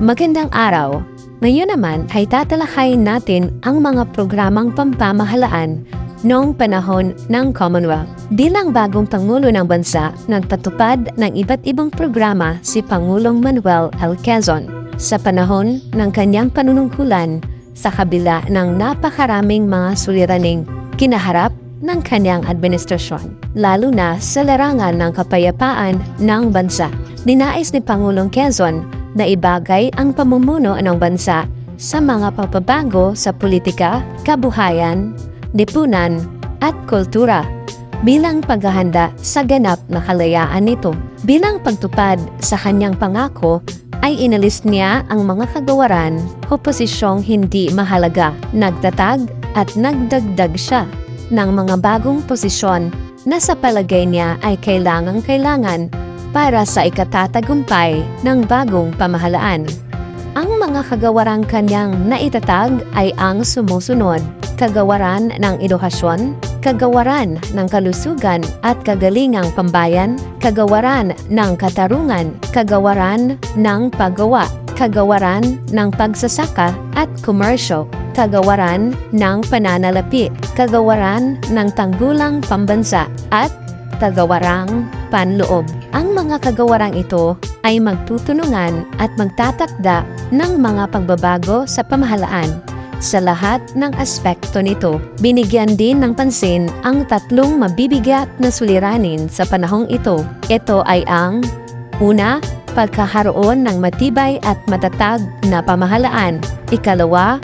Magandang araw! Ngayon naman ay tatalakayin natin ang mga programang pampamahalaan noong panahon ng Commonwealth. Bilang bagong Pangulo ng Bansa, nagpatupad ng iba't ibang programa si Pangulong Manuel L. Quezon. Sa panahon ng kanyang panunungkulan, sa kabila ng napakaraming mga suliraning kinaharap ng kanyang administrasyon, lalo na sa larangan ng kapayapaan ng bansa. Ninais ni Pangulong Quezon na ibagay ang pamumuno ng bansa sa mga pagbabago sa politika, kabuhayan, lipunan at kultura bilang paghahanda sa ganap na kalayaan nito. Bilang pagtupad sa kanyang pangako ay inalis niya ang mga kagawaran o posisyong hindi mahalaga. Nagtatag at nagdagdag siya ng mga bagong posisyon na sa palagay niya ay kailangang-kailangan para sa ikatatagumpay ng bagong pamahalaan. Ang mga kagawarang kanyang naitatag ay ang sumusunod, kagawaran ng edukasyon, kagawaran ng kalusugan at kagalingang pambayan, kagawaran ng katarungan, kagawaran ng paggawa, kagawaran ng pagsasaka at komersyo, kagawaran ng pananalapi, kagawaran ng tanggulang pambansa, at kagawarang panloob. Ang mga kagawarang ito ay magtutulungan at magtatakda ng mga pagbabago sa pamahalaan. Sa lahat ng aspekto nito, binigyan din ng pansin ang tatlong mabibigat na suliranin sa panahong ito. Ito ay ang Una, pagkakaroon ng matibay at matatag na pamahalaan. Ikalawa,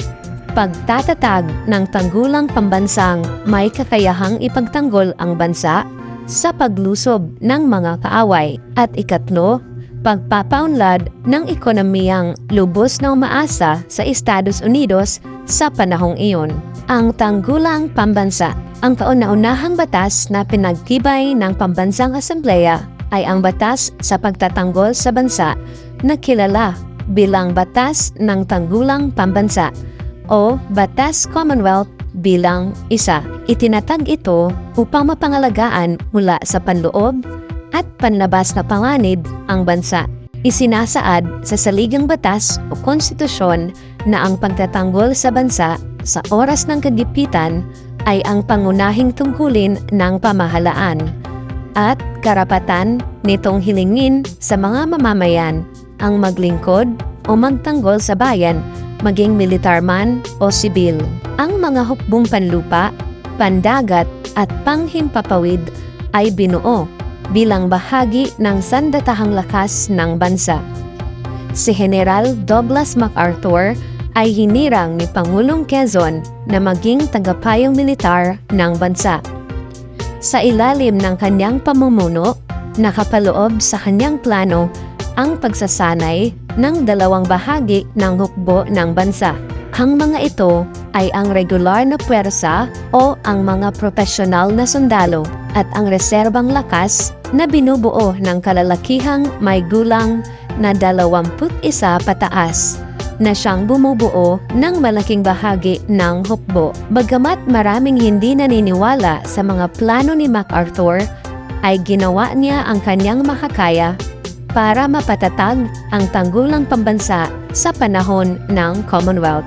pagtatatag ng tanggulang pambansang may kakayahang ipagtanggol ang bansa sa paglusob ng mga kaaway. At ikatlo, pagpapaunlad ng ekonomiyang lubos na umaasa sa Estados Unidos sa panahong iyon. Ang Tanggulang Pambansa Ang kauna-unahang batas na pinagtibay ng Pambansang Asambleya ay ang batas sa pagtatanggol sa bansa na kilala bilang Batas ng Tanggulang Pambansa o Batas Commonwealth bilang isa. Itinatag ito upang mapangalagaan mula sa panloob at panlabas na panganib ang bansa. Isinasaad sa saligang batas o konstitusyon na ang pagtatanggol sa bansa sa oras ng kagipitan ay ang pangunahing tungkulin ng pamahalaan at karapatan nitong hilingin sa mga mamamayan ang maglingkod o magtanggol sa bayan maging militar man o sibil. Ang mga hukbong panlupa, pandagat at panghimpapawid ay binuo bilang bahagi ng sandatahang lakas ng bansa. Si General Douglas MacArthur ay hinirang ni Pangulong Quezon na maging tagapayong militar ng bansa. Sa ilalim ng kanyang pamumuno, nakapaloob sa kanyang plano ang pagsasanay ng dalawang bahagi ng hukbo ng bansa. Ang mga ito ay ang regular na puwersa o ang mga profesional na sundalo at ang reserbang lakas na binubuo ng kalalakihang may gulang na 21 pataas na siyang bumubuo ng malaking bahagi ng hukbo. Bagamat maraming hindi naniniwala sa mga plano ni MacArthur, ay ginawa niya ang kanyang makakaya para mapatatag ang tanggulang pambansa sa panahon ng Commonwealth.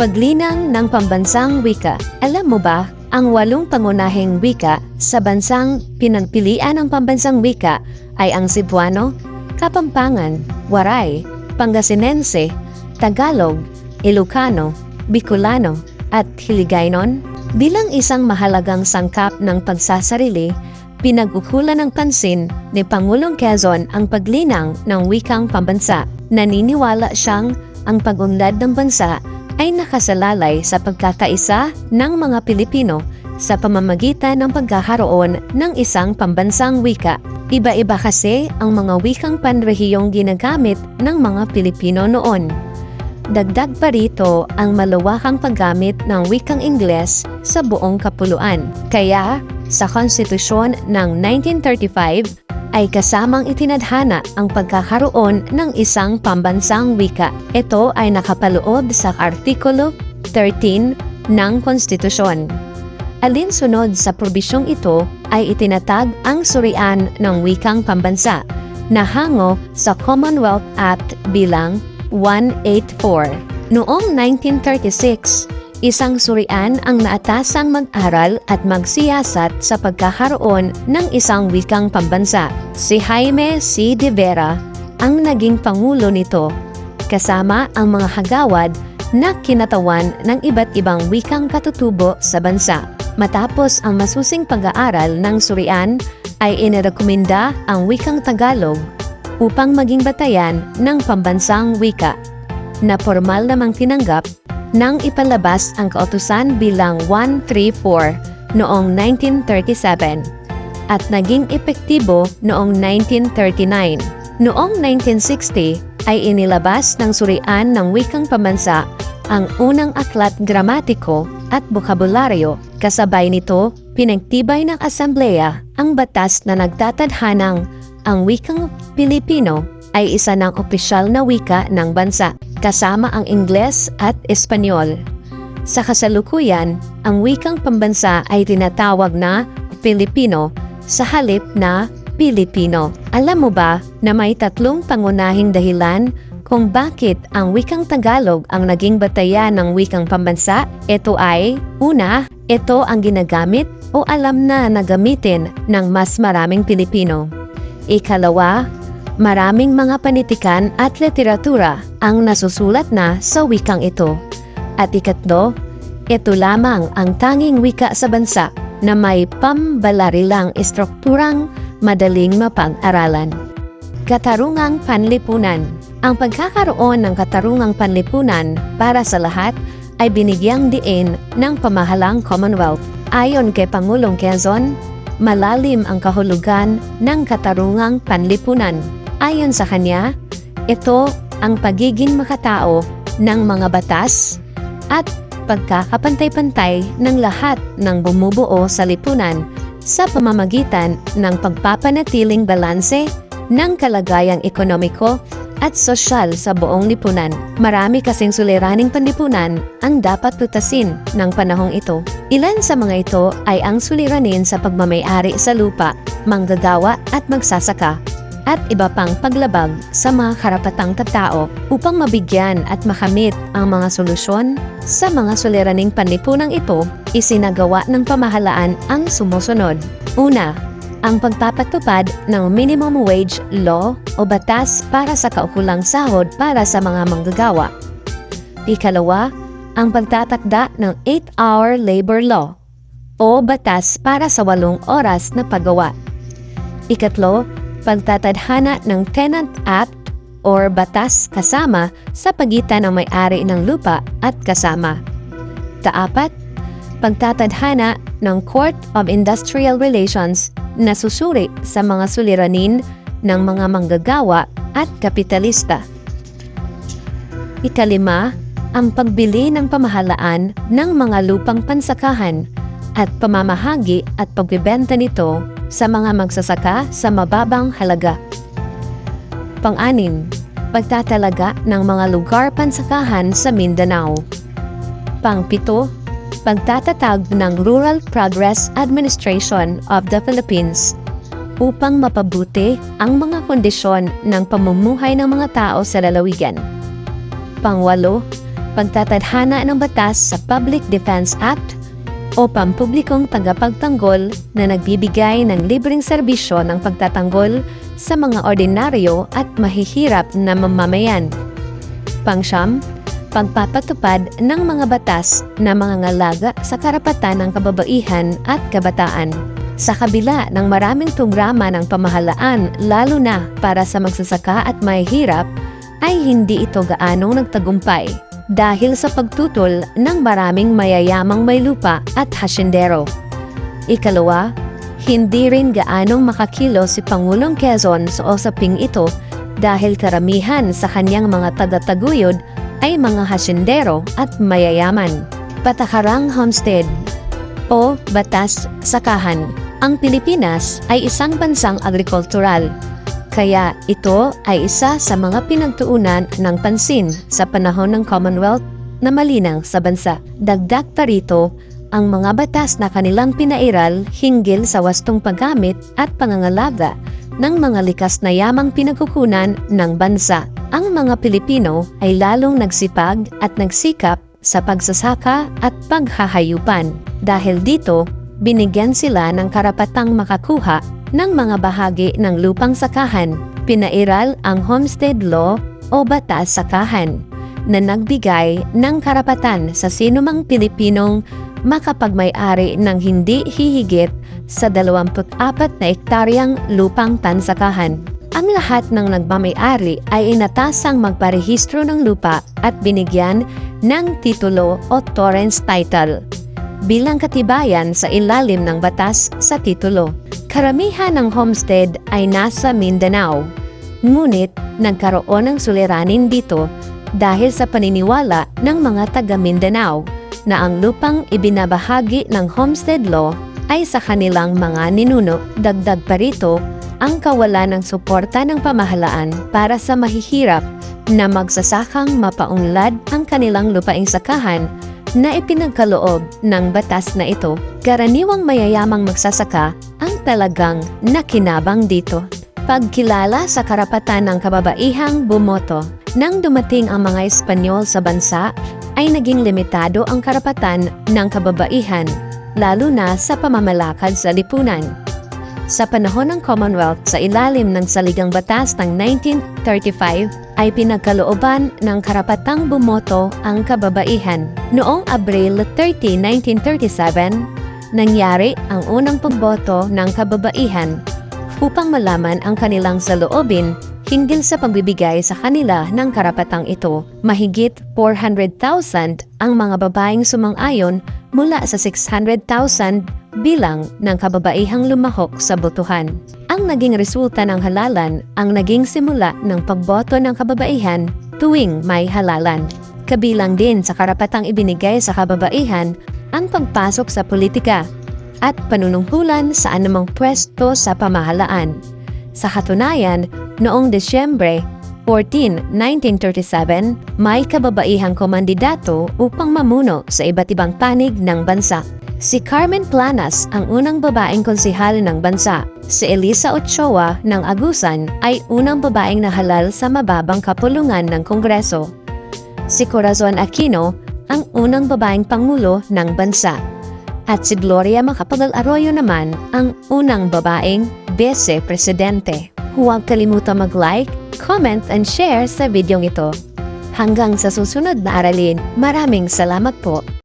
Paglinang ng pambansang wika. Alam mo ba, ang walong pangunahing wika sa bansang pinagpilian ng pambansang wika ay ang Cebuano, Kapampangan, Waray, Pangasinense, Tagalog, Ilocano, Bicolano, at Hiligaynon. Bilang isang mahalagang sangkap ng pagsasarili, pinag-ukulan ng pansin ni Pangulong Quezon ang paglinang ng wikang pambansa. Naniniwala siyang ang pag-unlad ng bansa ay nakasalalay sa pagkakaisa ng mga Pilipino sa pamamagitan ng pagkakaroon ng isang pambansang wika. Iba-iba kasi ang mga wikang panrehiyong ginagamit ng mga Pilipino noon. Dagdag pa rito ang malawakang paggamit ng wikang Ingles sa buong kapuluan. Kaya, sa konstitusyon ng 1935, ay kasamang itinadhana ang pagkakaroon ng isang pambansang wika. Ito ay nakapaloob sa Artikulo 13 ng Konstitusyon. Alinsunod sa probisyong ito ay itinatag ang surian ng wikang pambansa na hango sa Commonwealth Act bilang 184. Noong 1936, isang surian ang naatasang mag-aral at magsiyasat sa pagkakaroon ng isang wikang pambansa. Si Jaime C. de Vera ang naging pangulo nito, kasama ang mga hagawad na kinatawan ng iba't ibang wikang katutubo sa bansa. Matapos ang masusing pag-aaral ng surian, ay inirekomenda ang wikang Tagalog upang maging batayan ng pambansang wika na formal namang tinanggap nang ipalabas ang kautusan bilang 134 noong 1937 at naging epektibo noong 1939. Noong 1960 ay inilabas ng surian ng wikang pambansa ang unang aklat gramatiko at bokabularyo. Kasabay nito, pinagtibay ng asambleya ang batas na nagtatadhanang ang wikang Pilipino ay isa ng opisyal na wika ng bansa, kasama ang Ingles at Espanyol. Sa kasalukuyan, ang wikang pambansa ay tinatawag na Pilipino sa halip na Pilipino. Alam mo ba na may tatlong pangunahing dahilan kung bakit ang wikang Tagalog ang naging batayan ng wikang pambansa? Ito ay, una, ito ang ginagamit o alam na na ng mas maraming Pilipino. Ikalawa, maraming mga panitikan at literatura ang nasusulat na sa wikang ito. At ikatlo, ito lamang ang tanging wika sa bansa na may pambalarilang estrukturang madaling mapag-aralan. Katarungang Panlipunan Ang pagkakaroon ng katarungang panlipunan para sa lahat ay binigyang diin ng pamahalang Commonwealth. Ayon kay Pangulong Quezon, malalim ang kahulugan ng katarungang panlipunan. Ayon sa kanya, ito ang pagiging makatao ng mga batas at pagkakapantay-pantay ng lahat ng bumubuo sa lipunan sa pamamagitan ng pagpapanatiling balanse ng kalagayang ekonomiko at sosyal sa buong lipunan. Marami kasing suliraning panlipunan ang dapat tutasin ng panahong ito. Ilan sa mga ito ay ang suliranin sa pagmamayari sa lupa, manggagawa at magsasaka at iba pang paglabag sa mga karapatang tatao upang mabigyan at makamit ang mga solusyon sa mga suliraning panlipunang ito, isinagawa ng pamahalaan ang sumusunod. Una, ang pagpapatupad ng minimum wage law o batas para sa kaukulang sahod para sa mga manggagawa. Ikalawa, ang pagtatakda ng 8-hour labor law o batas para sa walong oras na paggawa. Ikatlo, pagtatadhana ng Tenant Act or batas kasama sa pagitan ng may-ari ng lupa at kasama. Kaapat, pagtatadhana ng Court of Industrial Relations na susuri sa mga suliranin ng mga manggagawa at kapitalista. Ikalima, ang pagbili ng pamahalaan ng mga lupang pansakahan at pamamahagi at pagbibenta nito sa mga magsasaka sa mababang halaga. Pang-anim, pagtatalaga ng mga lugar pansakahan sa Mindanao. Pang-pito, pagtatatag ng Rural Progress Administration of the Philippines upang mapabuti ang mga kondisyon ng pamumuhay ng mga tao sa lalawigan. Pangwalo, pagtatadhana ng batas sa Public Defense Act o pampublikong tagapagtanggol na nagbibigay ng libreng serbisyo ng pagtatanggol sa mga ordinaryo at mahihirap na mamamayan. Pangsyam, pagpapatupad ng mga batas na mga ngalaga sa karapatan ng kababaihan at kabataan. Sa kabila ng maraming programa ng pamahalaan lalo na para sa magsasaka at mahihirap, ay hindi ito gaanong nagtagumpay dahil sa pagtutol ng maraming mayayamang may lupa at hasyendero. Ikalawa, hindi rin gaanong makakilo si Pangulong Quezon sa usaping ito dahil karamihan sa kanyang mga taga-taguyod ay mga hasyendero at mayayaman. Patakarang Homestead o Batas Sakahan ang Pilipinas ay isang bansang agrikultural, kaya ito ay isa sa mga pinagtuunan ng pansin sa panahon ng Commonwealth na malinang sa bansa. Dagdag pa rito ang mga batas na kanilang pinairal hinggil sa wastong paggamit at pangangalaga ng mga likas na yamang pinagkukunan ng bansa. Ang mga Pilipino ay lalong nagsipag at nagsikap sa pagsasaka at paghahayupan. Dahil dito, binigyan sila ng karapatang makakuha ng mga bahagi ng lupang sakahan. Pinairal ang Homestead Law o Batas Sakahan na nagbigay ng karapatan sa sinumang Pilipinong makapagmay-ari ng hindi hihigit sa 24 na ektaryang lupang tansakahan. Ang lahat ng nagmamay-ari ay inatasang magparehistro ng lupa at binigyan ng titulo o torrents title bilang katibayan sa ilalim ng batas sa titulo. Karamihan ng homestead ay nasa Mindanao, ngunit nagkaroon ng suliranin dito dahil sa paniniwala ng mga taga Mindanao na ang lupang ibinabahagi ng homestead law ay sa kanilang mga ninuno. Dagdag pa rito ang kawalan ng suporta ng pamahalaan para sa mahihirap na magsasakang mapaunlad ang kanilang lupaing sakahan na ipinagkaloob ng batas na ito. Karaniwang mayayamang magsasaka ang talagang nakinabang dito. Pagkilala sa karapatan ng kababaihang bumoto. Nang dumating ang mga Espanyol sa bansa, ay naging limitado ang karapatan ng kababaihan, lalo na sa pamamalakad sa lipunan. Sa panahon ng Commonwealth sa ilalim ng Saligang Batas ng 1935 ay pinagkalooban ng karapatang bumoto ang kababaihan. Noong Abril 30, 1937, nangyari ang unang pagboto ng kababaihan upang malaman ang kanilang saloobin hinggil sa pagbibigay sa kanila ng karapatang ito. Mahigit 400,000 ang mga babaeng sumang-ayon mula sa 600,000 bilang ng kababaihang lumahok sa botohan. Ang naging resulta ng halalan ang naging simula ng pagboto ng kababaihan tuwing may halalan. Kabilang din sa karapatang ibinigay sa kababaihan ang pagpasok sa politika at panunungkulan sa anumang pwesto sa pamahalaan. Sa katunayan, noong Desyembre 14, 1937, may kababaihang komandidato upang mamuno sa iba't ibang panig ng bansa. Si Carmen Planas ang unang babaeng konsihal ng bansa. Si Elisa Ochoa ng Agusan ay unang babaeng nahalal sa mababang kapulungan ng Kongreso. Si Corazon Aquino ang unang babaeng pangulo ng bansa. At si Gloria Macapagal Arroyo naman ang unang babaeng vice-presidente. Huwag kalimutan mag-like, comment, and share sa videong ito. Hanggang sa susunod na aralin, maraming salamat po.